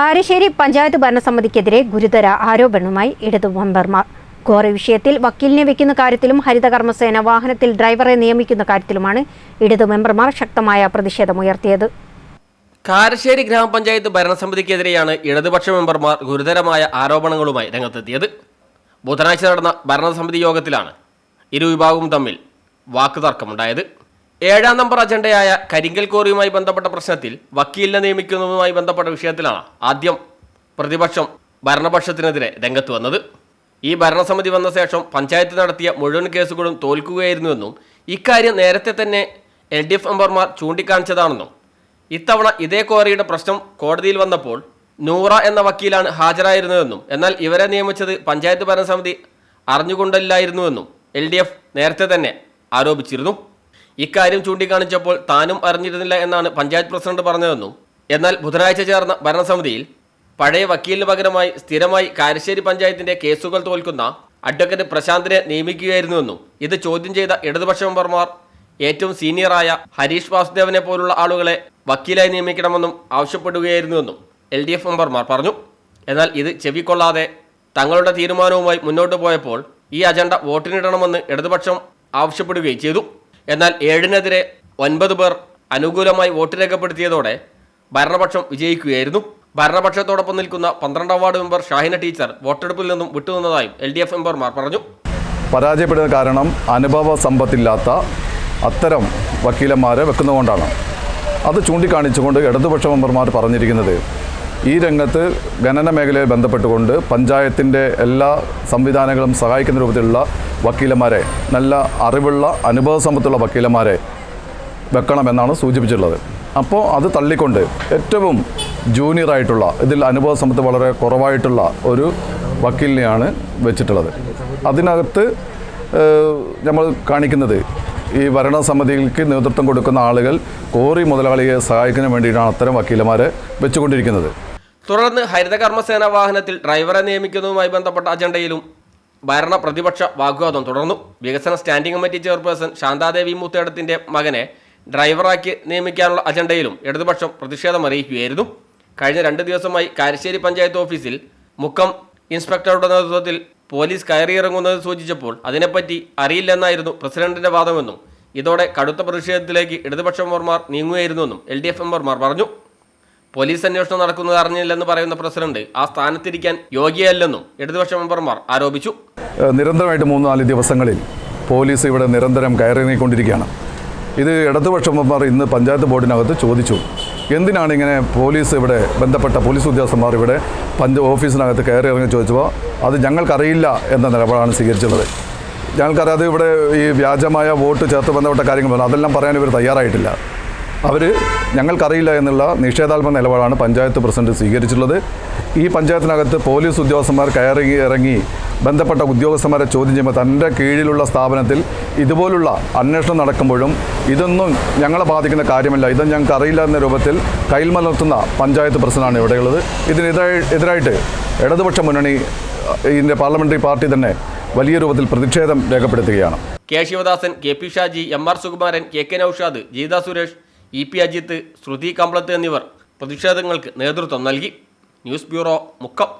കാരശ്ശേരി പഞ്ചായത്ത് ഭരണസമിതിക്കെതിരെ ഗുരുതര ആരോപണവുമായി ഇടതു മെമ്പർമാർ. ഘോര വിഷയത്തിൽ വക്കീലിനെ വെക്കുന്ന കാര്യത്തിലും ഹരിതകർമ്മസേന വാഹനത്തിൽ ഡ്രൈവറെ നിയമിക്കുന്ന കാര്യത്തിലുമാണ് ഇടതു മെമ്പർമാർ ശക്തമായ പ്രതിഷേധമുയർത്തിയത് കാരശ്ശേരി ഗ്രാമപഞ്ചായത്ത് ഭരണസമിതിക്കെതിരെയാണ് ഇടതുപക്ഷ മെമ്പർമാർ ഗുരുതരമായ ആരോപണങ്ങളുമായി രംഗത്തെത്തിയത്. ബുധനാഴ്ച നടന്ന ഭരണസമിതി യോഗത്തിലാണ് ഇരുവിഭാഗവും തമ്മിൽ വാക്കുതർക്കമുണ്ടായത്. ഏഴാം നമ്പർ അജണ്ടയായ കരിങ്കൽ കോറിയുമായി ബന്ധപ്പെട്ട പ്രശ്നത്തിൽ വക്കീലിനെ നിയമിക്കുന്നതുമായി ബന്ധപ്പെട്ട വിഷയത്തിലാണ് ആദ്യം പ്രതിപക്ഷം ഭരണപക്ഷത്തിനെതിരെ രംഗത്ത് വന്നത്. ഈ ഭരണസമിതി വന്ന ശേഷം പഞ്ചായത്ത് നടത്തിയ മുഴുവൻ കേസുകളും തോൽക്കുകയായിരുന്നുവെന്നും ഇക്കാര്യം നേരത്തെ തന്നെ എൽ ഡി എഫ് മെമ്പർമാർ ചൂണ്ടിക്കാണിച്ചതാണെന്നും ഇത്തവണ ഇതേ ക്വാറിയുടെ പ്രശ്നം കോടതിയിൽ വന്നപ്പോൾ നൂറ എന്ന വക്കീലാണ് ഹാജരായിരുന്നതെന്നും എന്നാൽ ഇവരെ നിയമിച്ചത് പഞ്ചായത്ത് ഭരണസമിതി അറിഞ്ഞുകൊണ്ടില്ലായിരുന്നുവെന്നും എൽ ഡി എഫ് നേരത്തെ തന്നെ ആരോപിച്ചിരുന്നു. ഇക്കാര്യം ചൂണ്ടിക്കാണിച്ചപ്പോൾ താനും അറിഞ്ഞിരുന്നില്ല എന്നാണ് പഞ്ചായത്ത് പ്രസിഡന്റ് പറഞ്ഞതെന്നും എന്നാൽ ബുധനാഴ്ച ചേർന്ന ഭരണസമിതിയിൽ പഴയ വക്കീലിന് പകരമായി സ്ഥിരമായി കാരശ്ശേരി പഞ്ചായത്തിന്റെ കേസുകൾ തോൽക്കുന്ന അഡ്വക്കേറ്റ് പ്രശാന്തിനെ നിയമിക്കുകയായിരുന്നുവെന്നും ഇത് ചോദ്യം ചെയ്ത ഇടതുപക്ഷ മെമ്പർമാർ ഏറ്റവും സീനിയറായ ഹരീഷ് വാസുദേവനെ പോലുള്ള ആളുകളെ വക്കീലായി നിയമിക്കണമെന്നും ആവശ്യപ്പെടുകയായിരുന്നുവെന്നും എൽ ഡി എഫ് മെമ്പർമാർ പറഞ്ഞു. എന്നാൽ ഇത് ചെവിക്കൊള്ളാതെ തങ്ങളുടെ തീരുമാനവുമായി മുന്നോട്ട് പോയപ്പോൾ ഈ അജണ്ട വോട്ടിനിടണമെന്ന് ഇടതുപക്ഷം ആവശ്യപ്പെടുകയും ചെയ്തു. എന്നാൽ ഏഴിനെതിരെ ഒൻപത് പേർ അനുകൂലമായി വോട്ട് രേഖപ്പെടുത്തിയതോടെ ഭരണപക്ഷം വിജയിക്കുകയായിരുന്നു. ഭരണപക്ഷത്തോടൊപ്പം നിൽക്കുന്ന പന്ത്രണ്ടാം വാർഡ് മെമ്പർ ഷാഹിന ടീച്ചർ വോട്ടെടുപ്പിൽ നിന്നും വിട്ടുനിന്നതായും എൽ ഡി എഫ് മെമ്പർമാർ പറഞ്ഞു. പരാജയപ്പെടുന്ന കാരണം അനുഭവ സമ്പത്തില്ലാത്ത അത്തരം വക്കീലന്മാരെ വെക്കുന്നതുകൊണ്ടാണ്. അത് ചൂണ്ടിക്കാണിച്ചുകൊണ്ട് ഇടതുപക്ഷ മെമ്പർമാർ പറഞ്ഞിരിക്കുന്നത് ഈ രംഗത്ത് ഖനന മേഖലയെ ബന്ധപ്പെട്ടുകൊണ്ട് പഞ്ചായത്തിന്റെ എല്ലാ സംവിധാനങ്ങളും സഹായിക്കുന്ന രൂപത്തിലുള്ള വക്കീലന്മാരെ നല്ല അറിവുള്ള അനുഭവ സമ്പത്തുള്ള വക്കീലന്മാരെ വെക്കണമെന്നാണ് സൂചിപ്പിച്ചിട്ടുള്ളത്. അപ്പോൾ അത് തള്ളിക്കൊണ്ട് ഏറ്റവും ജൂനിയറായിട്ടുള്ള ഇതിൽ അനുഭവ സമ്പത്ത് വളരെ കുറവായിട്ടുള്ള ഒരു വക്കീലിനെയാണ് വെച്ചിട്ടുള്ളത്. അതിനകത്ത് നമ്മൾ കാണിക്കുന്നത് ഈ ഭരണസമിതിക്ക് നേതൃത്വം കൊടുക്കുന്ന ആളുകൾ കോറി മുതലാളിയെ സഹായിക്കുന്നതിന് വേണ്ടിയിട്ടാണ് അത്തരം വക്കീലന്മാരെ വെച്ചുകൊണ്ടിരിക്കുന്നത്. തുടർന്ന് ഹരിതകർമ്മസേന വാഹനത്തിൽ ഡ്രൈവറെ നിയമിക്കുന്നതുമായി ബന്ധപ്പെട്ട അജണ്ടയിലും ഭരണ പ്രതിപക്ഷ വാഗ്വാദം തുടർന്നു. വികസന സ്റ്റാൻഡിംഗ് കമ്മിറ്റി ചെയർപേഴ്സൺ ശാന്താദേവി മുത്തേടത്തിന്റെ മകനെ ഡ്രൈവറാക്കി നിയമിക്കാനുള്ള അജണ്ടയിലും ഇടതുപക്ഷം പ്രതിഷേധം അറിയിക്കുകയായിരുന്നു. കഴിഞ്ഞ രണ്ട് ദിവസമായി കാരശ്ശേരി പഞ്ചായത്ത് ഓഫീസിൽ മുക്കം ഇൻസ്പെക്ടറുടെ നേതൃത്വത്തിൽ പോലീസ് കയറിയിറങ്ങുന്നത് സൂചിച്ചപ്പോൾ അതിനെപ്പറ്റി അറിയില്ലെന്നായിരുന്നു പ്രസിഡന്റിന്റെ വാദമെന്നും ഇതോടെ കടുത്ത പ്രതിഷേധത്തിലേക്ക് ഇടതുപക്ഷ മെമ്പർമാർ നീങ്ങുകയായിരുന്നുവെന്നും എൽ ഡി എഫ് മെമ്പർമാർ പറഞ്ഞു. പോലീസ് അന്വേഷണം നടക്കുന്നത് അറിഞ്ഞില്ലെന്ന് പറയുന്ന പ്രസിഡന്റ് ആ സ്ഥാനത്തിരിക്കാൻ യോഗ്യയല്ലെന്നും ഇടതുപക്ഷ മെമ്പർമാർ ആരോപിച്ചു. നിരന്തരമായിട്ട് മൂന്ന് നാല് ദിവസങ്ങളിൽ പോലീസ് ഇവിടെ നിരന്തരം കയറിറങ്ങിക്കൊണ്ടിരിക്കുകയാണ് ഇത് ഇടതുപക്ഷ മെമ്പർമാർ ഇന്ന് പഞ്ചായത്ത് ബോർഡിനകത്ത് ചോദിച്ചു. എന്തിനാണ് ഇങ്ങനെ പോലീസ് ഇവിടെ ബന്ധപ്പെട്ട പോലീസ് ഉദ്യോഗസ്ഥന്മാർ ഇവിടെ പഞ്ച ഓഫീസിനകത്ത് കയറി ഇറങ്ങി ചോദിച്ചപ്പോൾ അത് ഞങ്ങൾക്കറിയില്ല എന്ന നിലപാടാണ് സ്വീകരിച്ചുള്ളത് ഞങ്ങൾക്കറിയാതെ ഇവിടെ ഈ വ്യാജമായ വോട്ട് ചേർത്ത് ബന്ധപ്പെട്ട കാര്യങ്ങൾ അതെല്ലാം പറയാൻ ഇവർ തയ്യാറായിട്ടില്ല. അവർ ഞങ്ങൾക്കറിയില്ല എന്നുള്ള നിഷേധാത്മക നിലപാടാണ് പഞ്ചായത്ത് പ്രസിഡന്റ് സ്വീകരിച്ചിട്ടുള്ളത്. ഈ പഞ്ചായത്തിനകത്ത് പോലീസ് ഉദ്യോഗസ്ഥന്മാർ കയറി ഇറങ്ങി ബന്ധപ്പെട്ട ഉദ്യോഗസ്ഥന്മാരെ ചോദ്യം ചെയ്യുമ്പോൾ തന്റെ കീഴിലുള്ള സ്ഥാപനത്തിൽ ഇതുപോലുള്ള അന്വേഷണം നടക്കുമ്പോഴും ഇതൊന്നും ഞങ്ങളെ ബാധിക്കുന്ന കാര്യമല്ല. ഇതൊന്നും ഞങ്ങൾക്ക് അറിയില്ല എന്ന രൂപത്തിൽ കൈൽമലർത്തുന്ന പഞ്ചായത്ത് പ്രസിഡന്റാണ് ഇവിടെയുള്ളത്. ഇതിനെതിരായി എതിരായിട്ട് ഇടതുപക്ഷ മുന്നണി ഇതിന്റെ പാർലമെന്ററി പാർട്ടി തന്നെ വലിയ രൂപത്തിൽ പ്രതിഷേധം രേഖപ്പെടുത്തുകയാണ്. K Sivadasan K P Shaji M R Sukumaran K K Noushad Geetha Suresh E P Ajith Sruthi Kambalath എന്നിവർ പ്രതിഷേധങ്ങൾക്ക് നേതൃത്വം നൽകി. News bureau Mukkam.